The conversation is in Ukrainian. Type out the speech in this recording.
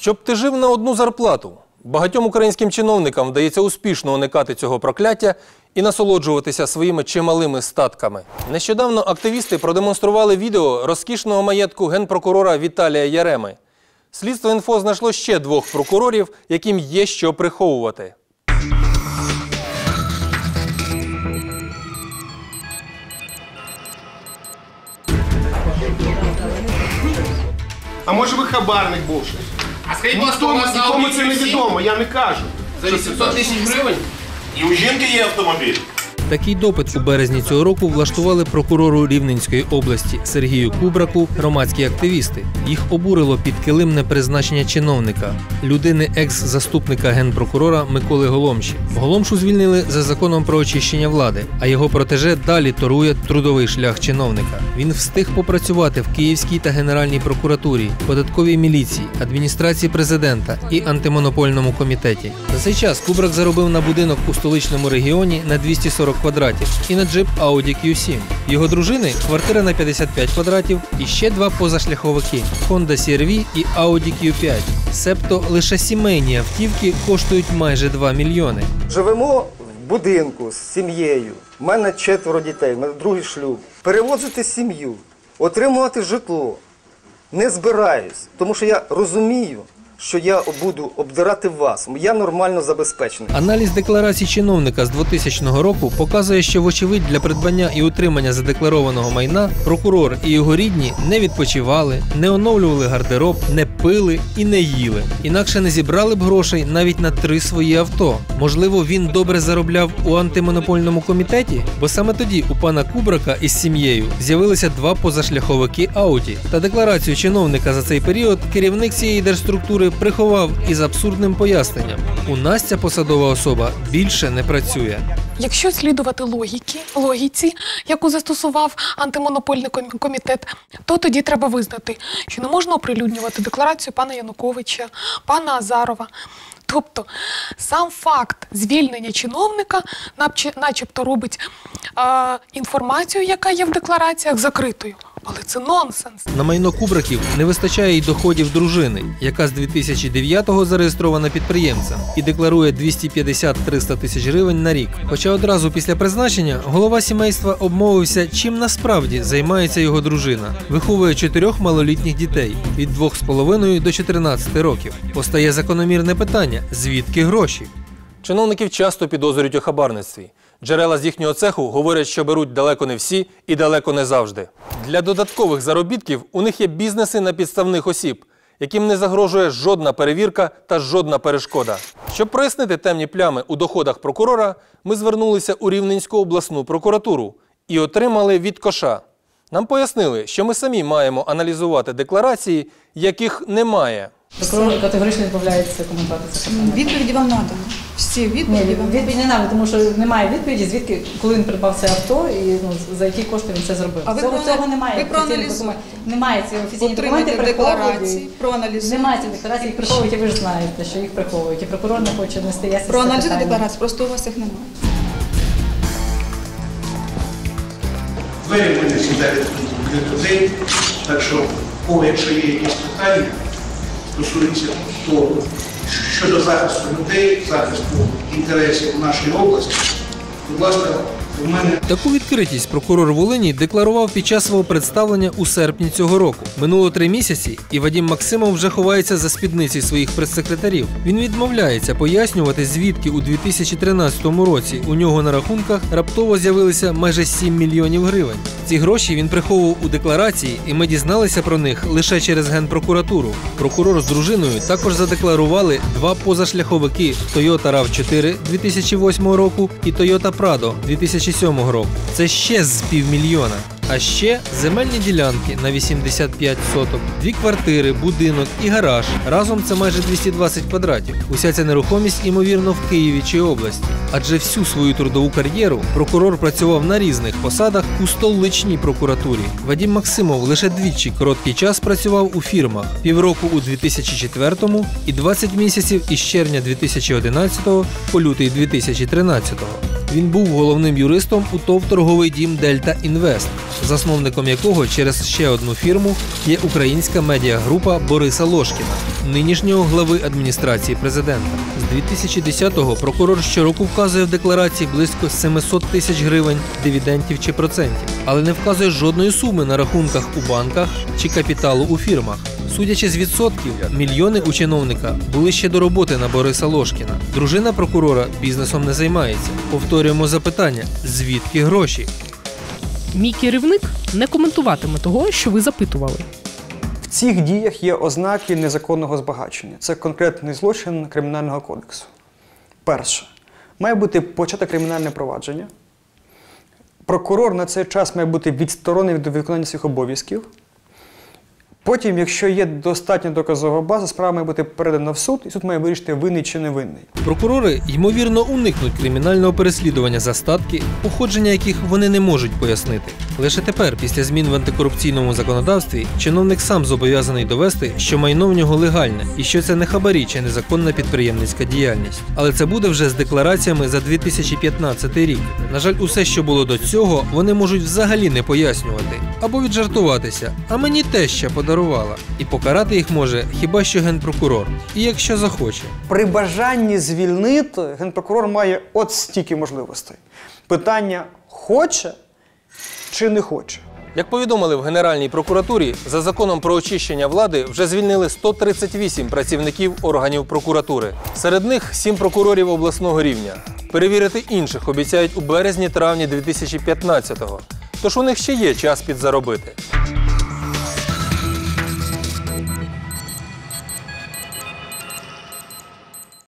Щоб ти жив на одну зарплату. Багатьом українським чиновникам вдається успішно уникати цього прокляття і насолоджуватися своїми чималими статками. Нещодавно активісти продемонстрували відео розкішного маєтку генпрокурора Віталія Яреми. Слідство інфо знайшло ще двох прокурорів, яким є що приховувати. А може ви хабарник був щось? А скажіть, будь ласка, у Нікому, вас нікому це не відомо, я не кажу. За 800 тисяч гривень? І у жінки є автомобіль. Такий допит у березні цього року влаштували прокурору Рівненської області Сергію Кубраку громадські активісти. Їх обурило підкилимне призначення чиновника, людини екс-заступника генпрокурора Миколи Голомші. Голомшу звільнили за законом про очищення влади, а його протеже далі торує трудовий шлях чиновника. Він встиг попрацювати в Київській та Генеральній прокуратурі, податковій міліції, адміністрації президента і антимонопольному комітеті. За цей час Кубрак заробив на будинок у столичному регіоні на 240 квадратів і на джип Audi Q7. Його дружини квартира на 55 квадратів і ще два позашляховики Honda CR-V і Audi Q5. Себто лише сімейні автівки коштують майже 2 мільйони. Живемо в будинку з сім'єю. У мене четверо дітей, у мене другий шлюб. Перевозити сім'ю, отримувати житло. Не збираюсь, тому що я розумію, що я буду обдирати вас. Я нормально забезпечений. Аналіз декларацій чиновника з 2000 року показує, що вочевидь для придбання і утримання задекларованого майна прокурор і його рідні не відпочивали, не оновлювали гардероб, не пили і не їли. Інакше не зібрали б грошей навіть на три свої авто. Можливо, він добре заробляв у антимонопольному комітеті, бо саме тоді у пана Кубрака із сім'єю з'явилися два позашляховики Ауді. Та декларацію чиновника за цей період керівник цієї держструктури приховав із абсурдним поясненням: у нас ця посадова особа більше не працює. Якщо слідувати логіки, логіці, яку застосував антимонопольний комітет, то тоді треба визнати, що не можна оприлюднювати декларацію пана Януковича, пана Азарова. Тобто сам факт звільнення чиновника начебто робить е, інформацію, яка є в деклараціях, закритою. Але це нонсенс. На майно Кубраків не вистачає й доходів дружини, яка з 2009-го зареєстрована підприємцем і декларує 250-300 тисяч гривень на рік. Хоча одразу після призначення голова сімейства обмовився, чим насправді займається його дружина. Виховує чотирьох малолітніх дітей від 2,5 до 14 років. Постає закономірне питання: звідки гроші? Чиновників часто підозрюють у хабарництві. Джерела з їхнього цеху говорять, що беруть далеко не всі і далеко не завжди. Для додаткових заробітків у них є бізнеси на підставних осіб, яким не загрожує жодна перевірка та жодна перешкода. Щоб прояснити темні плями у доходах прокурора, ми звернулися у Рівненську обласну прокуратуру і отримали від коша. Нам пояснили, що ми самі маємо аналізувати декларації, яких немає. Прокурор категорично відмовляється коментувати це питання. Відповіді вам надано. Всі відповіді вам відповіді не надо, тому що немає відповіді, звідки, коли він придбав це авто і ну, за які кошти він це зробив. А ви цього, немає. ви документів. Немає ці офіційні документи, декларації, проаналізуйте. Немає цих декларацій, їх приховують, і ви ж знаєте, що їх приховують. І прокурор не хоче нести ясність. Проаналізуйте питання. декларацію, просто у вас їх немає. Двері в мене для людей, так що, о, якщо є якісь питання, стосуються того, щодо захисту людей, захисту інтересів нашої області, будь ласка, Таку відкритість прокурор Волині декларував під час свого представлення у серпні цього року. Минуло три місяці, і Вадім Максимов вже ховається за спідниці своїх прес-секретарів. Він відмовляється пояснювати, звідки у 2013 році у нього на рахунках раптово з'явилися майже 7 мільйонів гривень. Ці гроші він приховував у декларації, і ми дізналися про них лише через генпрокуратуру. Прокурор з дружиною також задекларували два позашляховики Toyota RAV4 2008 року і Toyota Prado 2007 року. Це ще з півмільйона. А ще земельні ділянки на 85 соток, дві квартири, будинок і гараж. Разом це майже 220 квадратів. Уся ця нерухомість, ймовірно, в Києві чи області. Адже всю свою трудову кар'єру прокурор працював на різних посадах у столичній прокуратурі. Вадім Максимов лише двічі короткий час працював у фірмах: півроку у 2004 і 20 місяців із червня 2011 по лютий 2013. Він був головним юристом у ТОВ торговий дім Дельта Інвест. засновником якого через ще одну фірму є українська медіагрупа Бориса Лошкіна, нинішнього глави адміністрації президента. З 2010-го прокурор щороку вказує в декларації близько 700 тисяч гривень дивідендів чи процентів, але не вказує жодної суми на рахунках у банках чи капіталу у фірмах. Судячи з відсотків, мільйони у чиновника були ще до роботи на Бориса Лошкіна. Дружина прокурора бізнесом не займається. Повторюємо запитання: звідки гроші? Мій керівник не коментуватиме того, що ви запитували. В цих діях є ознаки незаконного збагачення. Це конкретний злочин Кримінального кодексу. Перше, має бути почате кримінальне провадження. Прокурор на цей час має бути відсторонений від виконання своїх обов'язків. Потім, якщо є достатня доказова база, справа має бути передана в суд, і суд має вирішити винний чи не винний. Прокурори ймовірно уникнуть кримінального переслідування за статки, походження яких вони не можуть пояснити. Лише тепер, після змін в антикорупційному законодавстві, чиновник сам зобов'язаний довести, що майно в нього легальне і що це не хабарі чи незаконна підприємницька діяльність. Але це буде вже з деклараціями за 2015 рік. На жаль, усе, що було до цього, вони можуть взагалі не пояснювати або віджартуватися. А мені теща подарувала. І покарати їх може хіба що генпрокурор, і якщо захоче. При бажанні звільнити генпрокурор має от стільки можливостей. Питання хоче чи не хоче. Як повідомили в Генеральній прокуратурі, за законом про очищення влади вже звільнили 138 працівників органів прокуратури. Серед них 7 прокурорів обласного рівня. Перевірити інших обіцяють у березні-травні 2015-го. Тож у них ще є час підзаробити.